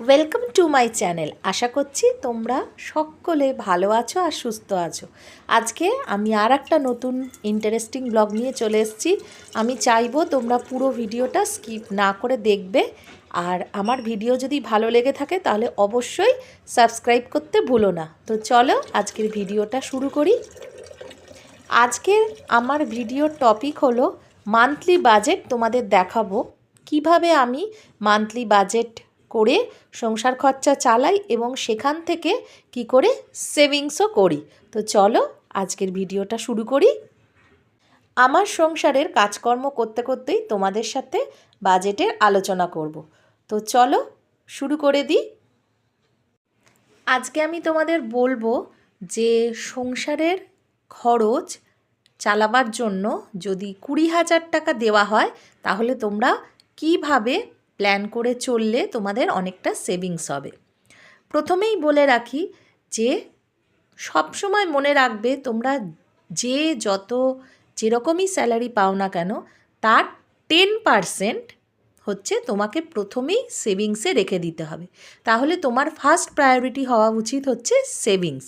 Welcome to my channel আশা করছি তোমরা সকলে ভালো আছো আর সুস্থ আছো। আজকে আমি আর একটা নতুন ইন্টারেস্টিং ব্লগ নিয়ে চলে এসেছি। আমি চাইব তোমরা পুরো ভিডিওটা স্কিপ না করে দেখবে। আর আমার ভিডিও যদি ভালো লেগে থাকে তাহলে অবশ্যই সাবস্ক্রাইব করতে ভুলো না। তো চলো আজকের ভিডিওটা শুরু করি। আজকের আমার ভিডিওর টপিক হলো মান্থলি বাজেট তোমাদের দেখাবো। কীভাবে আমি মান্থলি বাজেট করে সংসার খরচা চালাই এবং সেখান থেকে কি করে সেভিংসও করি। তো চলো আজকের ভিডিওটা শুরু করি। আমার সংসারের কাজকর্ম করতে করতেই তোমাদের সাথে বাজেটের আলোচনা করব। তো চলো শুরু করে দিই। আজকে আমি তোমাদের বলব যে সংসারের খরচ চালাবার জন্য যদি কুড়ি হাজার টাকা দেওয়া হয়, তাহলে তোমরা কীভাবে প্ল্যান করে চললে তোমাদের অনেকটা সেভিংস হবে। প্রথমেই বলে রাখি যে, সবসময় মনে রাখবে তোমরা যে যত যেরকমই স্যালারি পাও না কেন, তার টেন পারসেন্ট হচ্ছে তোমাকে প্রথমেই সেভিংসে রেখে দিতে হবে। তাহলে তোমার ফার্স্ট প্রায়োরিটি হওয়া উচিত হচ্ছে সেভিংস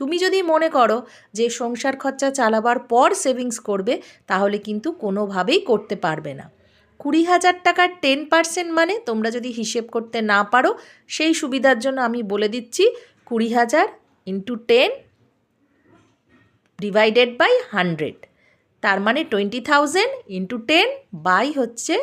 তুমি যদি মনে করো যে সংসার খরচা চালাবার পর সেভিংস করবে, তাহলে কিন্তু কোনোভাবেই করতে পারবে না। কুড়ি হাজার টাকার টেন পার্সেন্ট মানে তোমরা যদি হিসেব করতে না পারো, সেই সুবিধার জন্য আমি বলে দিচ্ছি কুড়ি হাজার into ten divided by hundred তার মানে twenty thousand into ten by হচ্ছে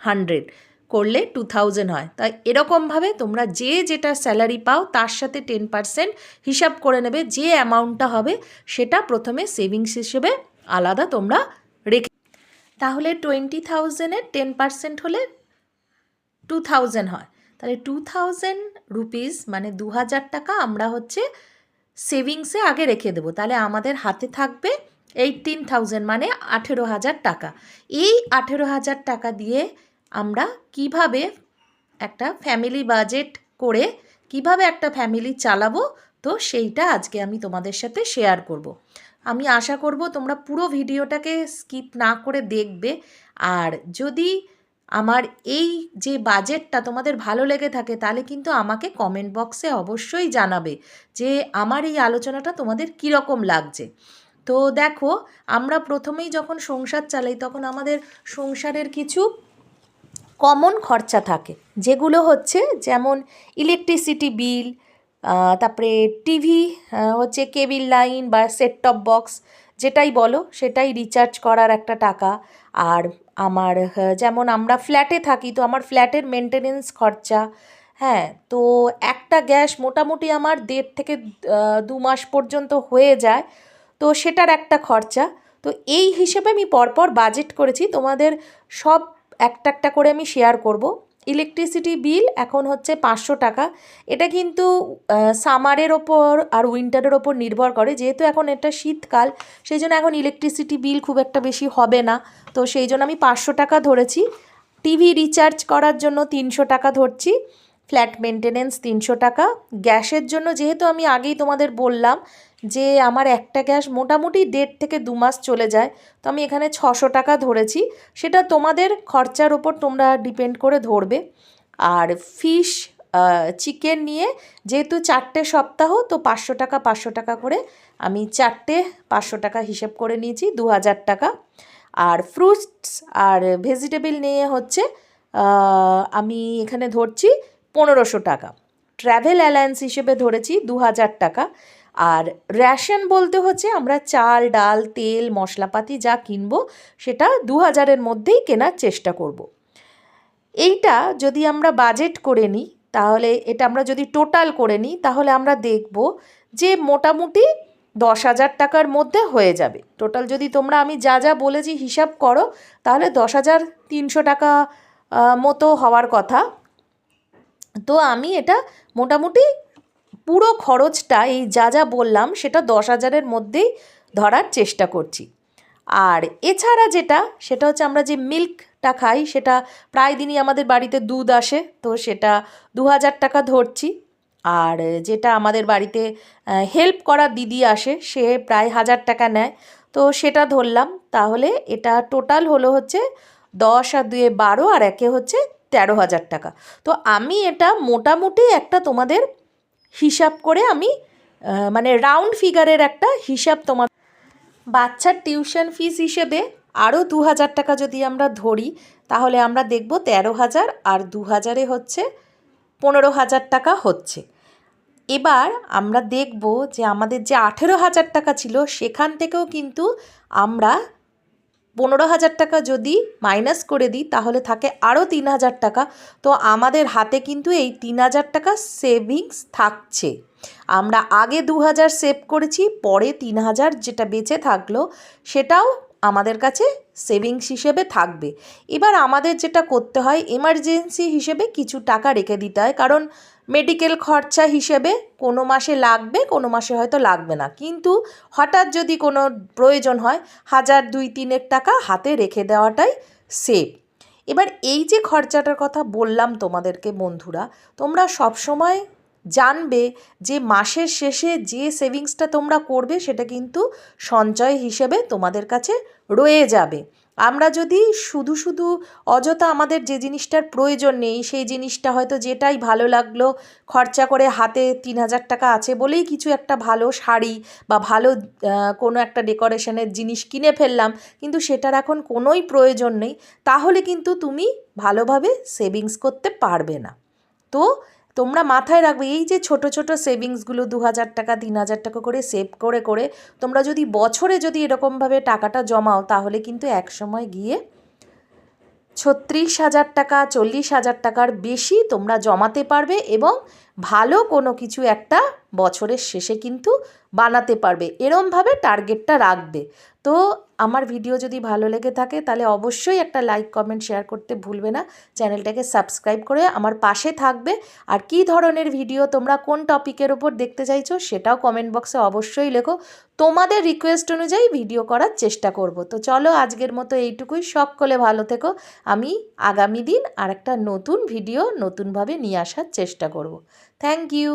হান্ড্রেড করলে টু থাউজেন্ড হয়। তাই এরকমভাবে তোমরা যে যেটা স্যালারি পাও, তার সাথে টেন পার্সেন্ট হিসাব করে নেবে। যে অ্যামাউন্টটা হবে, সেটা প্রথমে সেভিংস হিসেবে আলাদা তোমরা রেখে তাহলে টোয়েন্টি থাউজেন্ডের টেন পার্সেন্ট হলে টু থাউজেন্ড হয়। তাহলে টু থাউজেন্ড রুপিস মানে দু হাজার টাকা আমরা হচ্ছে সেভিংসে আগে রেখে দেবো। তাহলে আমাদের হাতে থাকবে এইটিন থাউজেন্ড মানে আঠেরো হাজার টাকা। এই আঠেরো হাজার টাকা দিয়ে আমরা কীভাবে একটা ফ্যামিলি বাজেট করে কীভাবে একটা ফ্যামিলি চালাবো, তো সেইটা আজকে আমি তোমাদের সাথে শেয়ার করব। আমি আশা করব তোমরা পুরো ভিডিওটাকে স্কিপ না করে দেখবে। আর যদি আমার এই যে বাজেটটা তোমাদের ভালো লেগে থাকে, তাহলে কিন্তু আমাকে কমেন্ট বক্সে অবশ্যই জানাবে যে আমার এই আলোচনাটা তোমাদের কীরকম লাগছে। তো দেখো, আমরা প্রথমেই যখন সংসার চালাই, তখন আমাদের সংসারের কিছু কমন খরচা থাকে, যেগুলো হচ্ছে যেমন ইলেকট্রিসিটি বিল তারপরে টিভি হচ্ছে কেবিল লাইন বা সেট টপ বক্স যেটাই বলো, সেটাই রিচার্জ করার একটা টাকা। আর আমার যেমন আমরা ফ্ল্যাটে থাকি, তো আমার ফ্ল্যাটের মেনটেনেন্স খরচা হ্যাঁ তো একটা গ্যাস মোটামুটি আমার দেড় থেকে দু মাস পর্যন্ত হয়ে যায়, তো সেটার একটা খরচা। তো এই হিসেবে আমি পরপর বাজেট করেছি। তোমাদের সব একটা একটা করে আমি শেয়ার করব। ইলেকট্রিসিটি বিল এখন হচ্ছে পাঁচশো টাকা। এটা কিন্তু সামারের ওপর আর উইন্টারের ওপর নির্ভর করে। যেহেতু এখন এটা শীতকাল সেই জন্য এখন ইলেকট্রিসিটি বিল খুব একটা বেশি হবে না। তো সেই জন্য আমি পাঁচশো টাকা ধরেছি। টিভি রিচার্জ করার জন্য তিনশো টাকা ধরছি। ফ্ল্যাট মেনটেনেন্স তিনশো টাকা। গ্যাসের জন্য যেহেতু আমি আগেই তোমাদের বললাম যে আমার একটা গ্যাস মোটামুটি দেড় থেকে দু মাস চলে যায়, তো আমি এখানে ছশো টাকা ধরেছি। সেটা তোমাদের খরচার ওপর তোমরা ডিপেন্ড করে ধরবে। আর ফিশ চিকেন নিয়ে যেহেতু চারটে সপ্তাহ, তো পাঁচশো টাকা পাঁচশো টাকা করে আমি চারটে, পাঁচশো টাকা হিসেব করে নিয়েছি, দু হাজার টাকা। আর ফ্রুটস আর ভেজিটেবল নিয়ে হচ্ছে আমি এখানে ধরছি পনেরোশো টাকা। ট্র্যাভেল অ্যালায়েন্স হিসেবে ধরেছি দু হাজার টাকা। আর রেশন বলতে হচ্ছে আমরা চাল, ডাল, তেল, মশলাপাতি যা কিনবো সেটা দু হাজারের মধ্যেই কেনার চেষ্টা করব। এইটা যদি আমরা বাজেট করে নিই, তাহলে এটা আমরা যদি টোটাল করে নিই, তাহলে আমরা দেখব যে মোটামুটি দশ হাজার টাকার মধ্যে হয়ে যাবে। টোটাল যদি তোমরা আমি যা যা বলেছি হিসাব করো, তাহলে দশ হাজার তিনশো টাকা মতো হওয়ার কথা। তো আমি এটা মোটামুটি পুরো খরচটা, এই যা যা বললাম, সেটা দশ হাজারের মধ্যেই ধরার চেষ্টা করছি। আর এছাড়া যেটা, সেটা হচ্ছে আমরা যে মিল্কটা খাই, সেটা প্রায় দিনই আমাদের বাড়িতে দুধ আসে, তো সেটা দু হাজার টাকা ধরছি। আর যেটা আমাদের বাড়িতে হেল্প করা দিদি আসে, সে প্রায় হাজার টাকা নেয়। তো সেটা ধরলাম, তাহলে এটা টোটাল হলো হচ্ছে দশ আর দুয়ে বারো, আর একে হচ্ছে তেরো হাজার টাকা। তো আমি এটা মোটামুটি একটা তোমাদের হিসাব করে আমি মানে রাউন্ড ফিগারের একটা হিসাব তোমার বাচ্চার টিউশন ফিস হিসেবে আরও দু হাজার টাকা যদি আমরা ধরি, তাহলে আমরা দেখব তেরো হাজার আর দু হাজারে হচ্ছে পনেরো হাজার টাকা হচ্ছে। এবার আমরা দেখব যে আমাদের যে আঠেরো হাজার টাকা ছিল, সেখান থেকেও কিন্তু আমরা পনেরো হাজার টাকা যদি মাইনাস করে দিই, তাহলে থাকে আরও তিন হাজার টাকা। তো আমাদের হাতে কিন্তু এই তিন হাজার টাকা সেভিংস থাকছে। আমরা আগে দু হাজার সেভ করেছি, পরে তিন হাজার যেটা বেঁচে থাকল, সেটাও আমাদের কাছে সেভিংস হিসেবে থাকবে। এবার আমাদের যেটা করতে হয় এমার্জেন্সি হিসেবে কিছু টাকা রেখে দিতে হয়। কারণ মেডিকেল খরচা হিসেবে কোনো মাসে লাগবে, কোনো মাসে হয়তো লাগবে না। কিন্তু হঠাৎ যদি কোনো প্রয়োজন হয়, হাজার দুই তিনেক টাকা হাতে রেখে দেওয়াটাই সেফ এবার এই যে খরচাটার কথা বললাম তোমাদেরকে বন্ধুরা, তোমরা সবসময় জানবে যে মাসের শেষে যে সেভিংসটা তোমরা করবে সেটা কিন্তু সঞ্চয় হিসেবে তোমাদের কাছে রয়ে যাবে। আমরা যদি শুধু শুধু অযথা আমাদের যে জিনিসটার প্রয়োজন নেই, সেই জিনিসটা হয়তো যেটাই ভালো লাগল, খরচা করে হাতে তিন হাজার টাকা আছে বলেই কিছু একটা ভালো শাড়ি বা ভালো কোনো একটা ডেকোরেশনের জিনিস কিনে ফেললাম, কিন্তু সেটার এখন কোনোই প্রয়োজন নেই, তাহলে কিন্তু তুমি ভালোভাবে সেভিংস করতে পারবে না। তো তোমরা মাথায় রাখবে, এই যে ছোট ছোট সেভিংসগুলো দু হাজার টাকা তিন হাজার টাকা করে সেভ করে করে তোমরা যদি বছরে যদি এরকমভাবে টাকাটা জমাও, তাহলে কিন্তু এক সময় গিয়ে ছত্রিশ হাজার টাকা, চল্লিশ হাজার টাকার বেশি তোমরা জমাতে পারবে এবং ভালো কোনো কিছু একটা বছরের শেষে কিন্তু বানাতে পারবে। এরমভাবে টার্গেটটা রাখবে। তো আমার ভিডিও যদি ভালো লেগে থাকে, তাহলে অবশ্যই একটা লাইক কমেন্ট শেয়ার করতে ভুলবে না। চ্যানেলটাকে সাবস্ক্রাইব করে আমার পাশে থাকবে। আর কী ধরনের ভিডিও তোমরা কোন টপিকের ওপর দেখতে চাইছো, সেটাও কমেন্ট বক্সে অবশ্যই লেখো। তোমাদের রিকোয়েস্ট অনুযায়ী ভিডিও করার চেষ্টা করব। তো চলো আজকের মতো এইটুকুই। সকলে ভালো থেকো। আমি আগামী দিন আর একটা নতুন ভিডিও নতুনভাবে নিয়ে আসার চেষ্টা করব। Thank you